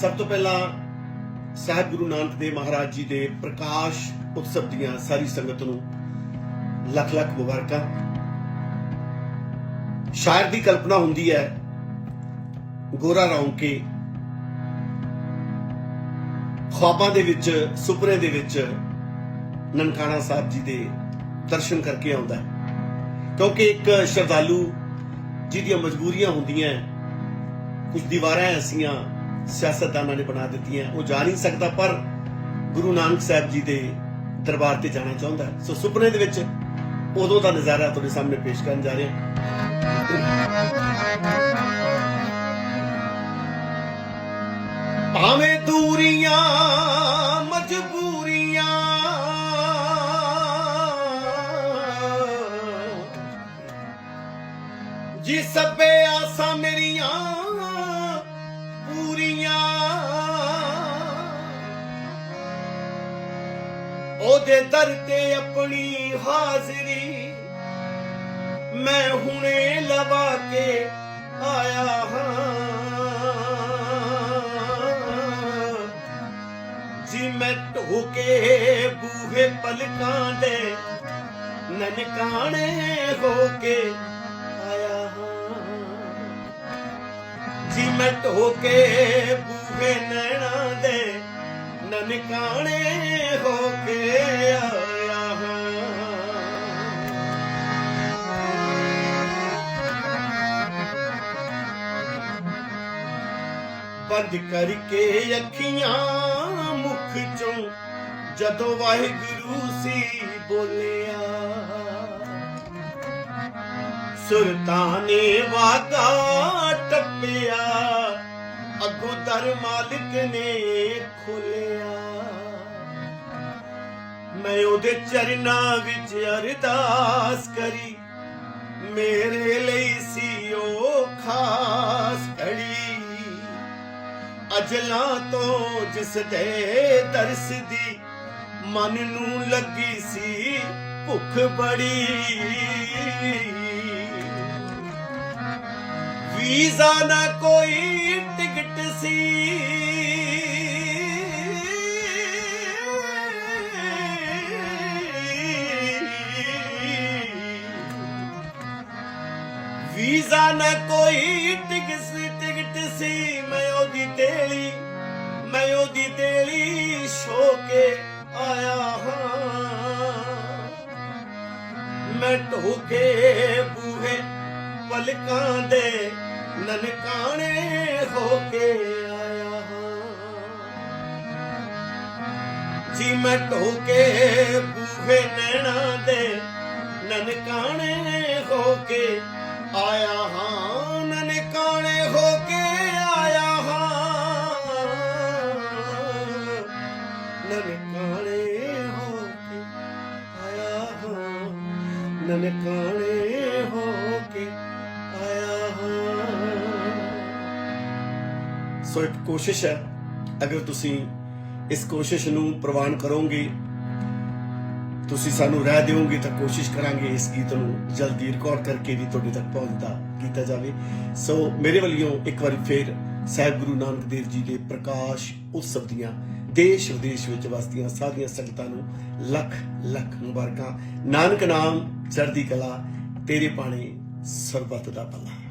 ਸਭ ਤੋਂ ਪਹਿਲਾਂ ਸਾਹਿਬ ਗੁਰੂ ਨਾਨਕ ਦੇਵ ਮਹਾਰਾਜ ਜੀ ਦੇ ਪ੍ਰਕਾਸ਼ ਉਤਸਵ ਦੀਆਂ ਸਾਰੀ ਸੰਗਤ ਨੂੰ ਲੱਖ ਲੱਖ ਮੁਬਾਰਕਾਂ। ਸ਼ਾਇਰ ਦੀ ਕਲਪਨਾ ਹੁੰਦੀ ਹੈ ਗੋਰਾ ਰੌਂ ਕੇ ਖੁਆਬਾਂ ਦੇ ਵਿੱਚ, ਸੁਪਨੇ ਦੇ ਵਿੱਚ ਨਨਕਾਣਾ ਸਾਹਿਬ ਜੀ ਦੇ ਦਰਸ਼ਨ ਕਰਕੇ ਆਉਂਦਾ ਹੈ। ਕਿਉਂਕਿ ਇੱਕ ਸ਼ਰਧਾਲੂ ਜਿਹਦੀਆਂ ਮਜਬੂਰੀਆਂ ਹੁੰਦੀਆਂ ਕੁਝ ਦੀਵਾਰਾਂ ਐਸੀਆਂ ਸਿਆਸਤਦਾਨਾਂ ਨੇ ਬਣਾ ਦਿੱਤੀਆਂ ਉਹ ਜਾ ਨਹੀਂ ਸਕਦਾ, ਪਰ ਗੁਰੂ ਨਾਨਕ ਸਾਹਿਬ ਜੀ ਦੇ ਦਰਬਾਰ ਤੇ ਜਾਣਾ ਚਾਹੁੰਦਾ ਸੋ ਸੁਪਨੇ ਦੇ ਵਿੱਚ ਉਦੋਂ ਦਾ ਨਜ਼ਾਰਾ ਤੁਹਾਡੇ ਸਾਹਮਣੇ ਪੇਸ਼ ਕਰਨ ਜਾ ਰਹੇ ਹਾਂ। ਭਾਵੇਂ ਦੂਰੀਆਂ, ਮਜਬੂਰੀਆਂ ਜੀ ਸਭੇ ਆਸਾਂ ਮੇਰੀਆਂ ਉਹਦੇ ਦਰ ਤੇ ਆਪਣੀ ਹਾਜ਼ਰੀ ਮੈਂ ਹੁਣੇ ਲਵਾ ਕੇ ਆਇਆ ਹਾਂ। ਜੀ ਮੈਂ ਢੋਕੇ ਬੂਹੇ ਪਲਕਾਂ ਦੇ ਨਨਕਾਣੇ ਹੋ ਕੇ ਆਇਆ ਹਾਂ। ਜੀ ਮੈਂ ਢੋਕੇ ਬੂਹੇ ਨੈਣਾ ਦੇ ਨਨਕਾਣੇ ਹੋ ਬੰਦ ਕਰਕੇ ਅੱਖੀਆਂ ਮੁਖ ਚੋਂ। ਜਦੋਂ ਵਾਹਿਗੁਰੂ ਸੀ ਬੋਲਿਆ ਸੁਰਤਾਂ ਨੇ ਟੱਪਿਆ, ਅੱਗੋਂ ਦਰ ਮਾਲਕ ਨੇ ਖੋਲਿਆ। ਮੈਂ ਉਹਦੇ ਚਰਨਾਂ ਵਿੱਚ ਅਰਦਾਸ ਕਰੀ, ਮੇਰੇ ਲਈ ਸੀ ਉਹ ਖਾਸ ਘੜੀ। ਅਜਲਾਂ ਤੋਂ ਜਿਸ ਦੇ ਦਰਸ ਦੀ ਮਨ ਨੂੰ ਲੱਗੀ ਸੀ ਭੁੱਖ ਬੜੀ। ਵੀਜ਼ਾ ਨਾ ਕੋਈ ਟਿਕਟ ਸੀ। ਵੀਜ਼ਾ ਨਾ ਕੋਈ ਟਿਕਟ ਮੈਂ ਉਹਦੀ ਤੇਲੀ ਸ਼ੋ ਕੇ ਆਇਆ ਹਾਂ। ਮੈਂ ਢੋਕੇ ਬੂਹੇ ਪਲਕਾਂ ਦੇ ਨਨਕਾਣੇ ਹੋ ਕੇ ਆਇਆ ਹਾਂ। ਜੀ ਮੈਂ ਢੋਕੇ ਨਨਕਾਣੇ ਹੋ ਕੇ ਆਇਆ ਹਾਂ। ਸੋ ਇੱਕ ਕੋਸ਼ਿਸ਼ ਹੈ, ਅਗਰ ਤੁਸੀਂ ਇਸ ਕੋਸ਼ਿਸ਼ ਨੂੰ ਪ੍ਰਵਾਨ ਕਰੋਗੇ, ਤੁਸੀਂ ਸਾਨੂੰ ਰਹਿ ਦਿਓਗੇ ਤਾਂ ਕੋਸ਼ਿਸ਼ ਕਰਾਂਗੇ ਇਸ ਗੀਤ ਨੂੰ ਜਲਦੀ ਰਿਕਾਰਡ ਕਰਕੇ ਵੀ ਤੁਹਾਡੇ ਤੱਕ ਪਹੁੰਚਦਾ ਕੀਤਾ ਜਾਵੇ। ਸੋ ਮੇਰੇ ਵੱਲੋਂ ਇੱਕ ਵਾਰੀ ਫੇਰ ਸਾਹਿਬ ਗੁਰੂ ਨਾਨਕ ਦੇਵ ਜੀ ਦੇ ਪ੍ਰਕਾਸ਼ ਉਤਸਵ ਦੀਆਂ ਦੇਸ਼ ਵਿਦੇਸ਼ ਵਿੱਚ ਵਸਦੀਆਂ ਸਾਰੀਆਂ ਸੰਗਤਾਂ ਨੂੰ ਲੱਖ ਲੱਖ ਮੁਬਾਰਕਾਂ। ਨਾਨਕ ਨਾਮ, ਚੜ੍ਹਦੀ ਕਲਾ, ਤੇਰੇ ਪਾਣੇ ਸਰਬੱਤ ਦਾ ਭਲਾ।